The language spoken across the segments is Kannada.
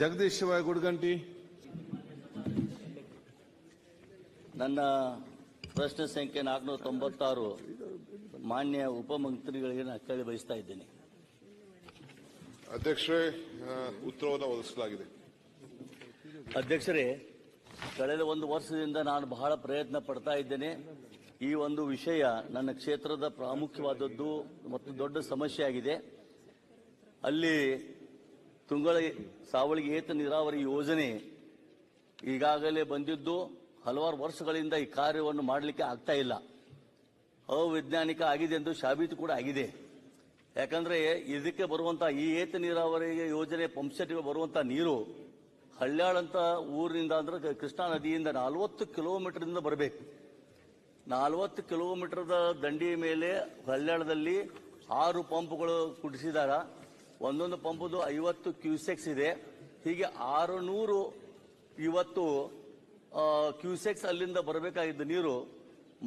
ಜಗದೀಶ್ ಶಿವ ಗುಡ್ಗಂಟಿ. ನನ್ನ ಪ್ರಶ್ನೆ ಸಂಖ್ಯೆ ನಾಲ್ಕುನೂರ ತೊಂಬತ್ತಾರು ಮಾನ್ಯ ಉಪಮಂತ್ರಿಗಳಿಗೆ ನಾನು ಕೇಳಿ ಬಯಸ್ತಾ ಇದ್ದೇನೆ. ಅಧ್ಯಕ್ಷರೇ ಉತ್ತರವನ್ನು ಒದಗಿಸಲಾಗಿದೆ. ಅಧ್ಯಕ್ಷರೇ ಕಳೆದ ಒಂದು ವರ್ಷದಿಂದ ನಾನು ಬಹಳ ಪ್ರಯತ್ನ ಪಡ್ತಾ ಇದ್ದೇನೆ. ಈ ಒಂದು ವಿಷಯ ನನ್ನ ಕ್ಷೇತ್ರದ ಪ್ರಾಮುಖ್ಯವಾದದ್ದು ಮತ್ತು ದೊಡ್ಡ ಸಮಸ್ಯೆ ಆಗಿದೆ ಅಲ್ಲಿ ತುಂಗಳ ಸಾವಳಿಗೆ ಏತ ನೀರಾವರಿ ಯೋಜನೆ ಈಗಾಗಲೇ ಬಂದಿದ್ದು ಹಲವಾರು ವರ್ಷಗಳಿಂದ ಈ ಕಾರ್ಯವನ್ನು ಮಾಡಲಿಕ್ಕೆ ಆಗ್ತಾ ಇಲ್ಲ. ಅವೈಜ್ಞಾನಿಕ ಆಗಿದೆ ಎಂದು ಸಾಬೀತು ಕೂಡ ಆಗಿದೆ. ಯಾಕಂದ್ರೆ ಇದಕ್ಕೆ ಬರುವಂತ ಈ ಏತ ನೀರಾವರಿ ಯೋಜನೆ ಪಂಪ್ಸೆಟ್ಗೆ ಬರುವಂತ ನೀರು ಹಳ್ಳ್ಯಾಳಂತ ಊರಿನಿಂದ ಅಂದ್ರೆ ಕೃಷ್ಣಾ ನದಿಯಿಂದ ನಲವತ್ತು ಕಿಲೋಮೀಟರ್ನಿಂದ ಬರಬೇಕು. ನಲವತ್ತು ಕಿಲೋಮೀಟರ್ದ ದಂಡಿಯ ಮೇಲೆ ಹಳ್ಳ್ಯಾಳದಲ್ಲಿ ಆರು ಪಂಪ್ಗಳು ಕುಡಿಸಿದಾರ. ಒಂದೊಂದು ಪಂಪದು ಐವತ್ತು ಕ್ಯೂಸೆಕ್ಸ್ ಇದೆ. ಹೀಗೆ ಆರು ನೂರು ಇವತ್ತು ಕ್ಯೂಸೆಕ್ಸ್ ಅಲ್ಲಿಂದ ಬರಬೇಕಾಗಿದ್ದ ನೀರು,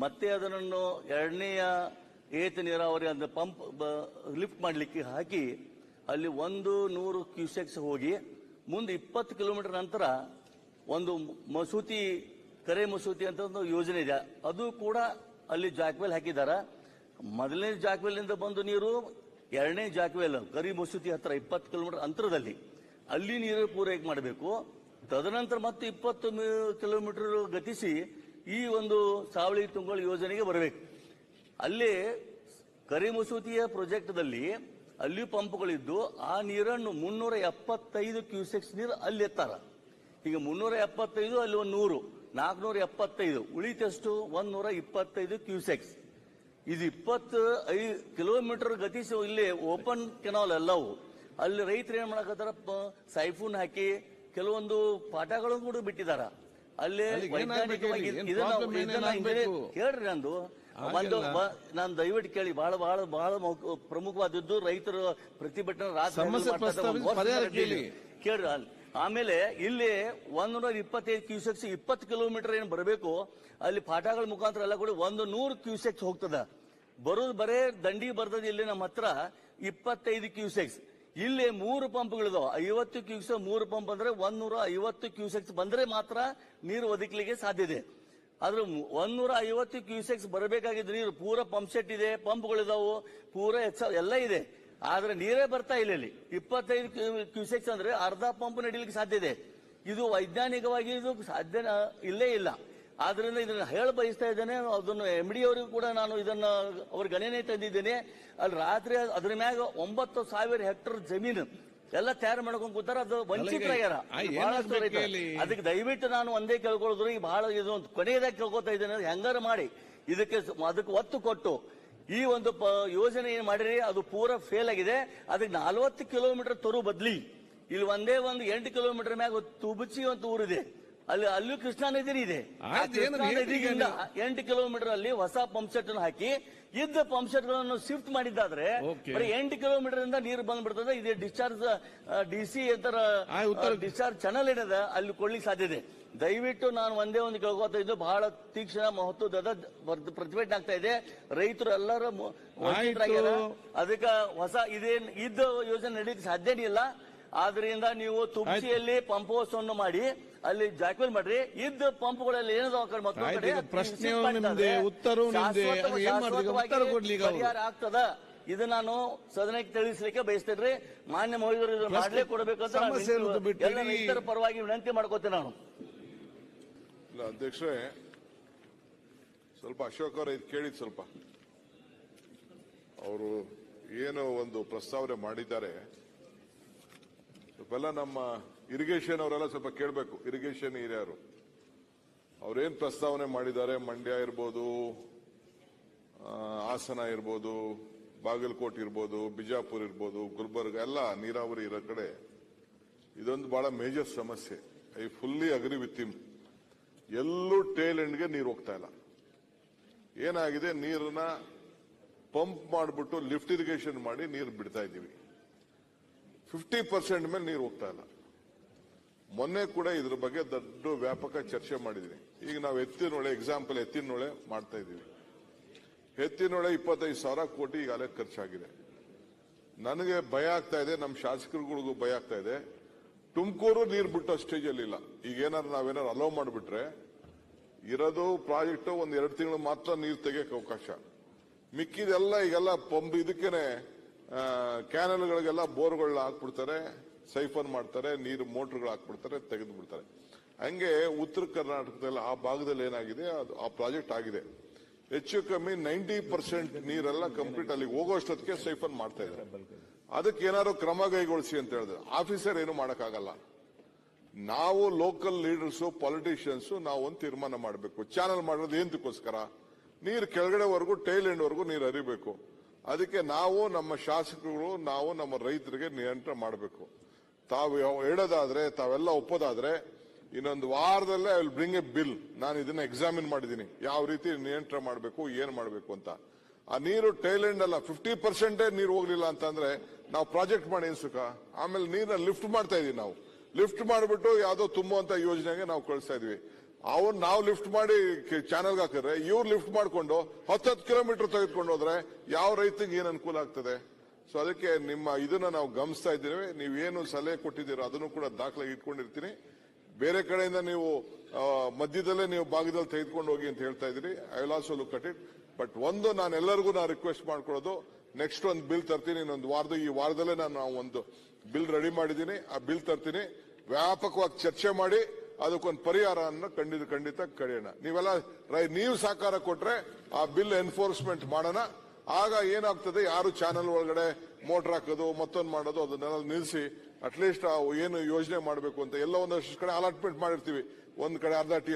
ಮತ್ತೆ ಅದನ್ನು ಎರಡನೆಯ ಏತ ನೀರಾವರಿ ಅಂದ್ರೆ ಪಂಪ್ ಲಿಫ್ಟ್ ಮಾಡಲಿಕ್ಕೆ ಹಾಕಿ ಅಲ್ಲಿ ಒಂದು ನೂರು ಕ್ಯೂಸೆಕ್ಸ್ ಹೋಗಿ, ಮುಂದೆ ಇಪ್ಪತ್ತು ಕಿಲೋಮೀಟರ್ ನಂತರ ಒಂದು ಮಸೂತಿ, ಕರೆ ಮಸೂತಿ ಅಂತ ಒಂದು ಯೋಜನೆ ಇದೆ. ಅದು ಕೂಡ ಅಲ್ಲಿ ಜಾಕ್ವೆಲ್ ಹಾಕಿದ್ದಾರೆ. ಮೊದಲನೇ ಜಾಕ್ವೆಲ್ನಿಂದ ಬಂದು ನೀರು ಎರಡನೇ ಜಾಕ್ವೆಲ್ ಕರಿ ಮಸೂತಿ ಹತ್ರ ಇಪ್ಪತ್ತು ಕಿಲೋಮೀಟರ್ ಅಂತರದಲ್ಲಿ. ಅಲ್ಲಿ ನೀರು ಪೂರೈಕೆ ಮಾಡಬೇಕು. ತದನಂತರ ಮತ್ತೆ ಇಪ್ಪತ್ತು ಕಿಲೋಮೀಟರ್ ಗತಿಸಿ ಈ ಒಂದು ಸಾವಳಿ ತುಂಗಳ ಯೋಜನೆಗೆ ಬರಬೇಕು. ಅಲ್ಲಿ ಕರಿ ಮಸೂತಿಯ ಪ್ರೊಜೆಕ್ಟ್ದಲ್ಲಿ ಅಲ್ಲಿ ಪಂಪ್ಗಳಿದ್ದು, ಆ ನೀರನ್ನು ಮುನ್ನೂರ ಎಪ್ಪತ್ತೈದು ಕ್ಯೂಸೆಕ್ಸ್ ನೀರು ಅಲ್ಲಿ ಎತ್ತಾರ. ಈಗ ಮುನ್ನೂರ ಎಪ್ಪತ್ತೈದು, ಅಲ್ಲಿ ಒಂದು ನೂರು ನಾಲ್ಕುನೂರ ಎಪ್ಪತ್ತೈದು ಉಳಿತಷ್ಟು ನೂರ ಇಪ್ಪತ್ತೈದು ಕ್ಯೂಸೆಕ್ಸ್ ಇದು ಇಪ್ಪತ್ತು ಐದು ಕಿಲೋಮೀಟರ್ ಗತಿಸಿ ಇಲ್ಲಿ ಓಪನ್ ಕೆನಾಲ್ ಎಲ್ಲವು. ಅಲ್ಲಿ ರೈತರು ಏನ್ ಮಾಡಕತ್ತಾರ? ಸೈಫೂನ್ ಹಾಕಿ ಕೆಲವೊಂದು ಪಾಠಗಳನ್ನು ಕೂಡ ಬಿಟ್ಟಿದಾರ. ಅಲ್ಲಿ ವೈಜ್ಞಾನಿಕವಾಗಿ ಹೇಳಿ? ಏನ್ ಇದನ್ನ- problem ಏನೇನ್ ಇದನ್ನ ಆಗ್ಬೇಕು? ಕೇಳ್ರಿ ನಂದು. ಒಂದು ನಾನು ದಯವಿಟ್ಟು ಕೇಳಿ. ಬಹಳ ಬಹಳ ಬಹಳ ಪ್ರಮುಖವಾದದ್ದು ರೈತರು ಪ್ರತಿಭಟನೆ ಕೇಳಿ. ಕೇಳ್ರಿ ಅಲ್ಲಿ. ಆಮೇಲೆ ಇಲ್ಲಿ ಒಂದೂರ ಇಪ್ಪತ್ತೈದು ಕ್ಯೂಸೆಕ್ಸ್ ಇಪ್ಪತ್ತು ಕಿಲೋಮೀಟರ್ ಏನು ಬರಬೇಕು, ಅಲ್ಲಿ ಪಾಠಗಳ ಮುಖಾಂತರ ಎಲ್ಲ ಕೂಡ ಒಂದು ನೂರು ಕ್ಯೂಸೆಕ್ಸ್ ಹೋಗ್ತದ. ಬರೋದು ಬರೇ ದಂಡಿ ಬರ್ತದೆ ಇಲ್ಲಿ ನಮ್ಮ ಹತ್ರ ಇಪ್ಪತ್ತೈದು ಕ್ಯೂಸೆಕ್ಸ್. ಇಲ್ಲಿ ಮೂರು ಪಂಪ್ಗಳಿದಾವ ಐವತ್ತು ಕ್ಯೂಸೆಕ್ ಮೂರು ಪಂಪ್ ಅಂದ್ರೆ ನೂರ ಐವತ್ತು ಕ್ಯೂಸೆಕ್ಸ್ ಬಂದ್ರೆ ಮಾತ್ರ ನೀರು ಒದಗಲಿಕ್ಕೆ ಸಾಧ್ಯ ಇದೆ. ಆದ್ರೆ ಒಂದೂರ ಐವತ್ತು ಕ್ಯೂಸೆಕ್ಸ್ ಬರಬೇಕಾಗಿದ್ದು ನೀರು ಪೂರ ಪಂಪ್ ಸೆಟ್ ಇದೆ ಪಂಪ್ಗಳಿದಾವು ಪೂರ ಎಲ್ಲ ಇದೆ. ಆದ್ರೆ ನೀರೇ ಬರ್ತಾ ಇಲ್ಲ ಇಲ್ಲಿ. ಇಪ್ಪತ್ತೈದು ಕ್ಯೂಸೆಕ್ಸ್ ಅಂದ್ರೆ ಅರ್ಧ ಪಂಪ್ ನಡೀಲಿಕ್ಕೆ ಸಾಧ್ಯ ಇದೆ. ಇದು ವೈಜ್ಞಾನಿಕವಾಗಿ ಇದು ಸಾಧ್ಯ ಇಲ್ಲೇ ಇಲ್ಲ. ಆದ್ರಿಂದ ಇದನ್ನ ಹೇಳ ಬಯಸ್ತಾ ಇದ್ದೇನೆ ಅದನ್ನು ಎಂ ಡಿ ಅವರಿಗೂ ಕೂಡ ನಾನು ಇದನ್ನ ಅವ್ರ ಗಣನೆ ತಂದಿದ್ದೇನೆ. ಅಲ್ಲಿ ರಾತ್ರಿ ಅದ್ರ ಮ್ಯಾಗ ಒಂಬತ್ತು ಸಾವಿರ ಹೆಕ್ಟರ್ ಜಮೀನು ಎಲ್ಲ ತಯಾರು ಮಾಡ್ಕೊಂಡು ಕೂತಾರ. ಅದು ವಂಚಿತರಾಗ್ಯಾರ ಅದಕ್ಕೆ ದಯವಿಟ್ಟು ನಾನು ಒಂದೇ ಕೇಳ್ಕೊಳ್ಳೋದ್ರು ಈಗ ಬಹಳ ಇದು ಕೊನೆಯದಾಗಿ ಕೇಳ್ಕೊತಾ ಇದ್ದೇನೆ. ಹೆಂಗಾರ ಮಾಡಿ. ಇದಕ್ಕೆ ಅದಕ್ಕೆ ಒತ್ತು ಕೊಟ್ಟು ಈ ಒಂದು ಯೋಜನೆ ಏನು ಮಾಡಿರಿ? ಅದು ಪೂರ ಫೇಲ್ ಆಗಿದೆ. ಅದಕ್ಕೆ ನಲವತ್ತು ಕಿಲೋಮೀಟರ್ ತರು ಬದ್ಲಿ. ಇಲ್ಲಿ ಒಂದೇ ಒಂದು ಎಂಟು ಕಿಲೋಮೀಟರ್ ಮ್ಯಾಗ ತುಬಚಿ ಅಂತ ಊರಿದೆ. ಅಲ್ಲಿ ಅಲ್ಲೂ ಕೃಷ್ಣಾ ನದಿ ಇದೆ ಆ ಆಯ್ತು, ಏನು ಕೃಷ್ಣಾ ಹೇಳ್ತೀರಿ ನದಿಗಿಂದ ನೀವು? ಎಂಟು ಕಿಲೋಮೀಟರ್ ಅಲ್ಲಿ ಹೊಸ ಪಂಪ್ ಸೆಟ್ ಅನ್ನು ಹಾಕಿ ಇದ್ದ ಪಂಪ್ ಸೆಟ್ಗಳನ್ನು ಶಿಫ್ಟ್ ಮಾಡಿದ್ದಾದ್ರೆ Okay. ಬರೀ ಎಂಟು ಕಿಲೋಮೀಟರ್ ಇಂದ ನೀರು ಬಂದ್ಬಿಡ್ತದೆ ಇದು ಡಿಸ್ಚಾರ್ಜ್ ಡಿ ಸಿ ಇತರ ಆ, ಉತ್ತರ- ಡಿಸ್ಚಾರ್ಜ್ ಚಾನಲ್ ಏನದ ಅಲ್ಲಿ ಕೊಡ್ಲಿಕ್ಕೆ ಸಾಧ್ಯ ಇದೆ ದಯವಿಟ್ಟು ನಾನು ಒಂದೇ ಒಂದು ಕೇಳ್ಕೊತಾ ಇದ್ದು ಬಹಳ ತೀಕ್ಷ್ಣ ಮಹತ್ವದ ಪ್ರತಿಭಟನೆ ಆಗ್ತಾ ಇದೆ ರೈತರು ಎಲ್ಲರೂ ಮು- ವಂಚಿತರಾಗ್ಯಾರ. ಅದಕ್ಕೆ ಹೊಸ ಇದೇನ್ ಇದ್ದ ಯೋಜನೆ ನಡೀಲಿಕ್ಕೆ ಸಾಧ್ಯನೇ ಇಲ್ಲ ಆದ್ರಿಂದ ನೀವು ತುಪ್ಪಿಯಲ್ಲಿ ಪಂಪ್ ಹೌಸ್ ಅನ್ನು ಮಾಡಿ ಅಲ್ಲಿ ಜಾಕ್ವೆಲ್ ಮಾಡ್ರಿ. ಇದ್ದ ಪಂಪ್ಗಳಲ್ಲಿ. ಪರಿಹಾರ ಆಗ್ತದ. ಇದು ನಾನು ಸದನಕ್ಕೆ ತಿಳಿಸಲಿಕ್ಕೆ ಬಯಸ್ತೇನ್ರಿ ಮಾನ್ಯ ಮಹಿಳೆಯರು ಇದನ್ನು ಮಾಡಲೇ ಕೊಡಬೇಕಂತ ರೈತರ ಪರವಾಗಿ ವಿನಂತಿ ಮಾಡ್ಕೋತೇನೆ ನಾನು. ಇಲ್ಲ ಅಧ್ಯಕ್ಷರೇ ಸ್ವಲ್ಪ ಅಶೋಕ್ ಅವರ ಇದು ಕೇಳಿದ್ ಸ್ವಲ್ಪ. ಅವರು ಏನು ಒಂದು ಪ್ರಸ್ತಾವನೆ ಮಾಡಿದ್ದಾರೆ. ಎಲ್ಲ ನಮ್ಮ ಇರಿಗೇಷನ್ ಅವರೆಲ್ಲ ಸ್ವಲ್ಪ ಕೇಳಬೇಕು. ಇರಿಗೇಷನ್ ಹಿರಿಯರು. ಅವ್ರೇನ್ ಪ್ರಸ್ತಾವನೆ ಮಾಡಿದ್ದಾರೆ? ಮಂಡ್ಯ ಇರ್ಬೋದು ಹಾಸನ ಇರ್ಬೋದು, ಬಾಗಲಕೋಟೆ ಇರ್ಬೋದು, ಬಿಜಾಪುರ್ ಇರ್ಬೋದು, ಗುಲ್ಬರ್ಗ, ಎಲ್ಲ ನೀರಾವರಿ ಇರೋ ಕಡೆ ಇದೊಂದು ಬಹಳ ಮೇಜರ್ ಸಮಸ್ಯೆ. I fully agree with him ಎಲ್ಲೂ ಟೇಲ್ ಎಂಡ್ಗೆ ನೀರು ಹೋಗ್ತಾ ಇಲ್ಲ. ಏನಾಗಿದೆ? ನೀರನ್ನ ಪಂಪ್ ಮಾಡಿಬಿಟ್ಟು ಲಿಫ್ಟ್ ಇರಿಗೇಷನ್ ಮಾಡಿ ನೀರು ಬಿಡ್ತಾ ಇದ್ದೀವಿ. ಫಿಫ್ಟಿ ಪರ್ಸೆಂಟ್ ಮೇಲೆ ನೀರು ಹೋಗ್ತಾ ಇಲ್ಲ. ಮೊನ್ನೆ ಕೂಡ ಇದ್ರ ಬಗ್ಗೆ ದೊಡ್ಡ ವ್ಯಾಪಕ ಚರ್ಚೆ ಮಾಡಿದ್ವಿ. ಈಗ ನಾವು ಎತ್ತಿನೊಳೆ ಎಕ್ಸಾಂಪಲ್ ಎತ್ತಿನೊಳೆ ಮಾಡ್ತಾ ಇದ್ದೀವಿ. ಎತ್ತಿನೊಳೆ ಇಪ್ಪತ್ತೈದು ಸಾವಿರ ಕೋಟಿ ಈಗಾಗಲೇ ಖರ್ಚಾಗಿದೆ. ನನಗೆ ಭಯ ಆಗ್ತಾ ಇದೆ, ನಮ್ಮ ಶಾಸಕರುಗಳಿಗೂ ಭಯ ಆಗ್ತಾ ಇದೆ. ತುಮಕೂರು ನೀರು ಬಿಟ್ಟೋ ಸ್ಟೇಜಲ್ಲಿ ಇಲ್ಲ. ಈಗ ಏನಾರು ನಾವೇನಾರು ಅಲೋ ಮಾಡಿಬಿಟ್ರೆ ಇರೋದು ಪ್ರಾಜೆಕ್ಟ್ ಒಂದು ಎರಡು ತಿಂಗಳು ಮಾತ್ರ ನೀರು ತೆಗಿಯಕ್ಕೆ ಅವಕಾಶ. ಮಿಕ್ಕಿದೆಲ್ಲ ಈಗೆಲ್ಲ ಪಂಪ್ ಇದಕ್ಕೇನೆ ಕ್ಯಾನಲ್ಗಳಿಗೆಲ್ಲ ಬೋರ್ಗಳನ್ನ ಹಾಕ್ಬಿಡ್ತಾರೆ ಸೈಫನ್ ಮಾಡ್ತಾರೆ, ನೀರು ಮೋಟರ್ಗಳು ಹಾಕ್ಬಿಡ್ತಾರೆ ತೆಗೆದು ಬಿಡ್ತಾರೆ ಹಂಗೆ ಉತ್ತರ ಕರ್ನಾಟಕದಲ್ಲಿ ಆ ಭಾಗದಲ್ಲಿ ಏನಾಗಿದೆ, ಅದು ಆ ಪ್ರಾಜೆಕ್ಟ್ ಆಗಿದೆ. ಹೆಚ್ಚು ಕಮ್ಮಿ ನೈಂಟಿ ಪರ್ಸೆಂಟ್ ನೀರೆಲ್ಲ ಕಂಪ್ಲೀಟ್ ಅಲ್ಲಿ ಹೋಗೋಷ್ಟೊತ್ತಿಗೆ ಸೈಫನ್ ಮಾಡ್ತಾ ಇದ್ದಾರೆ. ಅದಕ್ಕೆ ಏನಾದ್ರು ಕ್ರಮ ಕೈಗೊಳಿಸಿ ಅಂತ ಹೇಳಿದ್ರೆ. ಆಫೀಸರ್ ಏನು ಮಾಡೋಕ್ಕಾಗಲ್ಲ. ನಾವು ಲೋಕಲ್ ಲೀಡರ್ಸ್, ಪಾಲಿಟಿಷಿಯನ್ಸ್, ನಾವು ಒಂದು ತೀರ್ಮಾನ ಮಾಡಬೇಕು. ಚಾನಲ್ ಮಾಡೋದು ಎಂತಕ್ಕೋಸ್ಕರ ನೀರು ಕೆಳಗಡೆವರೆಗೂ, ಟೈಲ್ ಎಂಡ್ ವರೆಗೂ ನೀರು ಹರಿಬೇಕು. ಅದಕ್ಕೆ ನಾವು ನಮ್ಮ ಶಾಸಕರು ನಾವು ನಮ್ಮ ರೈತರಿಗೆ ನಿಯಂತ್ರಣ ಮಾಡಬೇಕು. ತಾವು ಹೇಳೋದಾದ್ರೆ, ತಾವೆಲ್ಲ ಒಪ್ಪೋದಾದ್ರೆ, ಇನ್ನೊಂದು ವಾರದಲ್ಲೇ I will bring a bill ನಾನು ಇದನ್ನ ಎಕ್ಸಾಮಿನ್ ಮಾಡಿದ್ದೀನಿ. ಯಾವ ರೀತಿ ನಿಯಂತ್ರಣ ಮಾಡಬೇಕು, ಏನ್ ಮಾಡಬೇಕು ಅಂತ. ಆ ನೀರು ಟೈಲೆಂಡ್ ಅಲ್ಲ ಫಿಫ್ಟಿ ಪರ್ಸೆಂಟೇ ನೀರು ಹೋಗ್ಲಿಲ್ಲ ಅಂತಂದ್ರೆ ನಾವು ಪ್ರಾಜೆಕ್ಟ್ ಮಾಡಿ ಅನ್ಸುಕ ಆಮೇಲೆ ನೀರನ್ನ ಲಿಫ್ಟ್ ಮಾಡ್ತಾ ಇದೀವಿ ನಾವು. ಲಿಫ್ಟ್ ಮಾಡಿಬಿಟ್ಟು ಯಾವುದೋ ತುಂಬುವಂತ ಯೋಜನೆಗೆ ನಾವು ಕಳಿಸ್ತಾ ಇದೀವಿ. ಅವ್ರು ನಾವು ಲಿಫ್ಟ್ ಮಾಡಿ ಚಾನೆಲ್ಗೆ ಹಾಕಿದ್ರೆ, ಇವ್ರು ಲಿಫ್ಟ್ ಮಾಡಿಕೊಂಡು ಹತ್ತತ್ತು ಕಿಲೋಮೀಟರ್ ತೆಗೆದುಕೊಂಡು ಹೋದ್ರೆ ಯಾವ ರೈತಂಗೆ ಏನು ಅನುಕೂಲ ಆಗ್ತದೆ? ಸೊ ಅದಕ್ಕೆ ನಿಮ್ಮ ಇದನ್ನ ನಾವು ಗಮನಿಸ್ತಾ ನೀವು ನೀವೇನು ಸಲಹೆ ಕೊಟ್ಟಿದ್ದೀರೋ ಅದನ್ನು ಕೂಡ ದಾಖಲೆ ಇಟ್ಕೊಂಡಿರ್ತೀನಿ. ಬೇರೆ ಕಡೆಯಿಂದ ನೀವು ಮಧ್ಯದಲ್ಲೇ ನೀವು ಭಾಗದಲ್ಲಿ ತೆಗೆದುಕೊಂಡು ಹೋಗಿ ಅಂತ ಹೇಳ್ತಾ ಇದ್ದೀರಿ. I will also look at it but ಒಂದು ನಾನು ಎಲ್ಲರಿಗೂ ನಾನು ರಿಕ್ವೆಸ್ಟ್ ಮಾಡ್ಕೊಳ್ಳೋದು ನೆಕ್ಸ್ಟ್ ಒಂದು ಬಿಲ್ ತರ್ತೀನಿ. ಇನ್ನೊಂದು ವಾರದ, ಈ ವಾರದಲ್ಲೇ ನಾನು ಒಂದು ಬಿಲ್ ರೆಡಿ ಮಾಡಿದ್ದೀನಿ. ಆ ಬಿಲ್ ತರ್ತೀನಿ. ವ್ಯಾಪಕವಾಗಿ ಚರ್ಚೆ ಮಾಡಿ ಅದಕ್ಕೊಂದು ಪರಿಹಾರವನ್ನು ಖಂಡಿತ ಖಂಡಿತ ಕಳೆಯೋಣ ನೀವೆಲ್ಲ ನೀವು ಸಹಕಾರ ಕೊಟ್ರೆ ಆ ಬಿಲ್ ಎನ್ಫೋರ್ಸ್ಮೆಂಟ್ ಮಾಡೋಣ. ಆಗ ಏನಾಗ್ತದೆ, ಯಾರು ಚಾನೆಲ್ ಒಳಗಡೆ ಮೋಟರ್ ಹಾಕೋದು, ಮತ್ತೊಂದು ಮಾಡೋದು, ಅದನ್ನೆಲ್ಲ ನಿಲ್ಲಿಸಿ, ಅಟ್ಲೀಸ್ಟ್ ಏನು ಯೋಜನೆ ಮಾಡಬೇಕು ಅಂತ ಎಲ್ಲ ಒಂದಷ್ಟು ಕಡೆ ಅಲಾಟ್ಮೆಂಟ್ ಮಾಡಿರ್ತೀವಿ. ಒಂದ್ ಕಡೆ ಅರ್ಧ ಟಿ